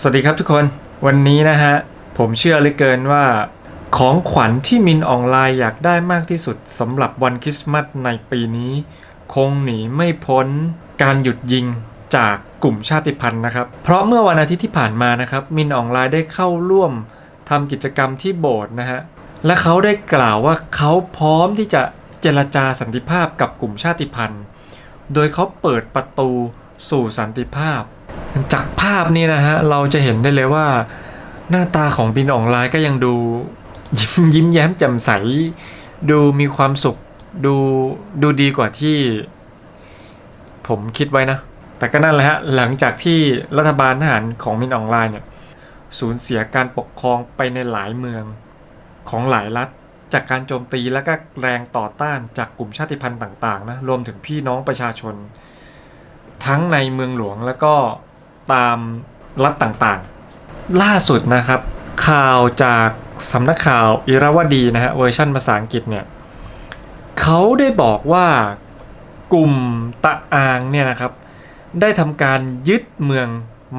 สวัสดีครับทุกคน วันนี้นะฮะ ผมเชื่อเหลือเกินว่า ของขวัญที่มินออนไลน์อยากได้มากที่สุดสำหรับวันคริสต์มาสในปีนี้ คงหนีไม่พ้นการหยุดยิงจากกลุ่มชาติพันธุ์นะครับ เพราะเมื่อวันอาทิตย์ที่ผ่านมานะครับ มินออนไลน์ได้เข้าร่วมทำกิจกรรมที่โบสถ์นะฮะ และเขาได้กล่าวว่าเขาพร้อมที่จะเจรจาสันติภาพกับกลุ่มชาติพันธุ์ โดยเขาเปิดประตูสู่สันติภาพ จากภาพนี้นะฮะ เราจะเห็นได้เลยว่า หน้าตาของบินออนไลน์ก็ยังดู ยิ้มแย้มแจ่มใส ดูมีความสุขดูดูดีกว่าที่ ผมคิดไว้นะ แต่ก็นั่นแหละฮะ หลังจากที่รัฐบาลทหารของมินออนไลน์เนี่ยสูญเสียการปกครองไปในหลายเมืองของหลายรัฐ จากการโจมตีและก็แรงต่อต้านจากกลุ่มชาติพันธุ์ต่างๆนะรวมถึงพี่น้องประชาชน ทั้งในเมืองหลวงแล้วก็ ตามรัฐต่างๆ ล่าสุดนะครับ ข่าวจากสำนักข่าวอิราวดีนะฮะเวอร์ชันภาษาอังกฤษเนี่ยเขาได้บอกว่ากลุ่มตะอางเนี่ยนะครับ ได้ทำการยึดเมือง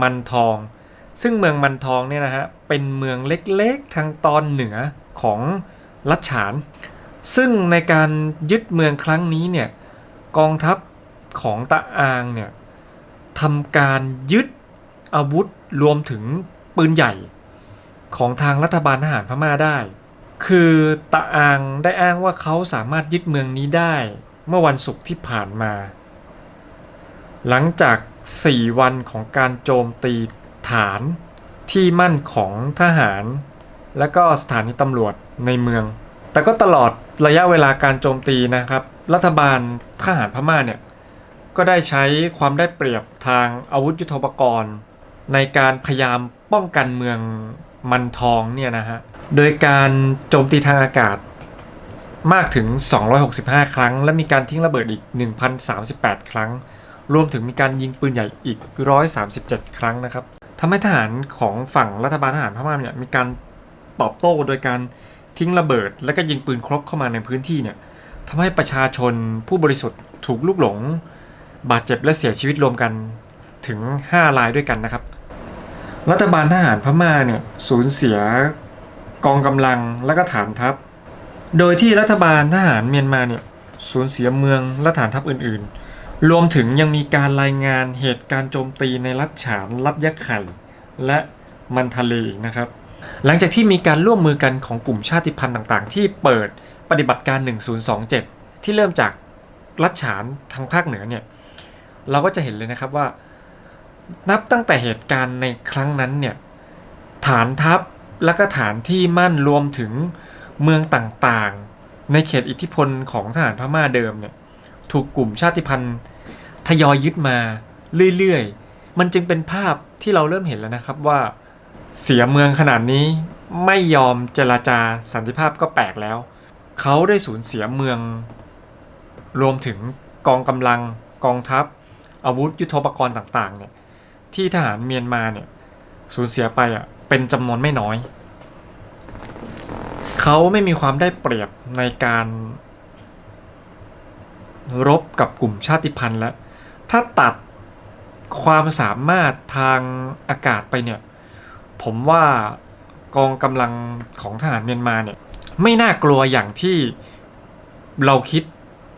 มันทอง ซึ่งเมืองมันทองเนี่ยนะฮะเป็นเมืองเล็กๆทางตอนเหนือของรัชฉาน ซึ่งในการยึดเมืองครั้งนี้เนี่ยกองทัพของตะอางเนี่ยทำการยึด อาวุธรวมถึงปืนใหญ่ของทางรัฐบาลทหารพม่าได้ คือตะอางได้อ้างว่าเขาสามารถยึดเมืองนี้ได้ เมื่อวันศุกร์ที่ผ่านมา หลังจาก 4 วันของการโจมตีฐานที่มั่นของทหาร และก็สถานีตำรวจในเมือง แต่ก็ตลอดระยะเวลาการโจมตีนะครับ รัฐบาลทหารพม่าเนี่ย ก็ได้ใช้ความได้เปรียบทางอาวุธยุทโธปกรณ์ ในการพยายามป้องกันเมืองมันทองเนี่ยนะฮะ โดยการโจมตีทางอากาศมากถึง 265 ครั้ง และมีการทิ้งระเบิดอีก 1,038 ครั้ง รวมถึงมีการยิงปืนใหญ่อีก 137 ครั้งนะครับทำให้ทหารของฝั่งรัฐบาลทหารพม่าเนี่ยมีการตอบโต้โดยการทิ้งระเบิด และก็ยิงปืนครบเข้ามาในพื้นที่เนี่ยทำให้ประชาชนผู้บริสุทธิ์ถูกลูกหลง บาดเจ็บและเสียชีวิตรวมกันถึง 5 รายด้วยกันนะครับ รัฐบาลทหารพม่าเนี่ยสูญเสียกองกำลังและก็ฐานทัพ โดยที่รัฐบาลทหารเมียนมาเนี่ยสูญเสียเมืองและฐานทัพอื่นๆ รวมถึงยังมีการรายงานเหตุการณ์โจมตีในรัฐฉานรัฐยะไข่และมันทะเลนะครับ หลังจากที่มีการร่วมมือกันของกลุ่มชาติพันธุ์ต่างๆ ที่เปิดปฏิบัติการ 1027 ที่เริ่มจากรัฐฉานทางภาคเหนือเนี่ยเราก็จะเห็นเลยนะครับว่า นับตั้งแต่เหตุการณ์ในครั้งนั้นเนี่ยฐานทัพและก็ฐานที่มั่นรวมถึงเมืองต่างๆ ในเขตอิทธิพลของทหารพม่าเดิมเนี่ยถูกกลุ่มชาติพันธุ์ทยอยยึดมาเรื่อยๆ มันจึงเป็นภาพที่เราเริ่มเห็นแล้วนะครับว่าเสียเมืองขนาดนี้ไม่ยอมเจรจาสันติภาพก็แปลกแล้ว เขาได้สูญเสียเมือง รวมถึงกองกำลังกองทัพ อาวุธยุทโธปกรณ์ต่างๆเนี่ย ที่ทหารเมียนมาเนี่ยสูญเสียไปอะเป็นจำนวนไม่น้อย เขาไม่มีความได้เปรียบในการ รบกับกลุ่มชาติพันธุ์แล้ว ถ้าตัดความสามารถทางอากาศไปเนี่ย ผมว่ากองกำลังของทหารเมียนมาเนี่ย ไม่น่ากลัวอย่างที่เราคิด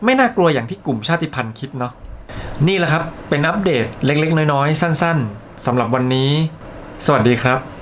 ไม่น่ากลัวอย่างที่กลุ่มชาติพันธุ์คิดเนาะ นี่แหละครับเป็นอัปเดตเล็กๆ น้อยๆ สั้น ๆสำหรับวันนี้ สวัสดีครับ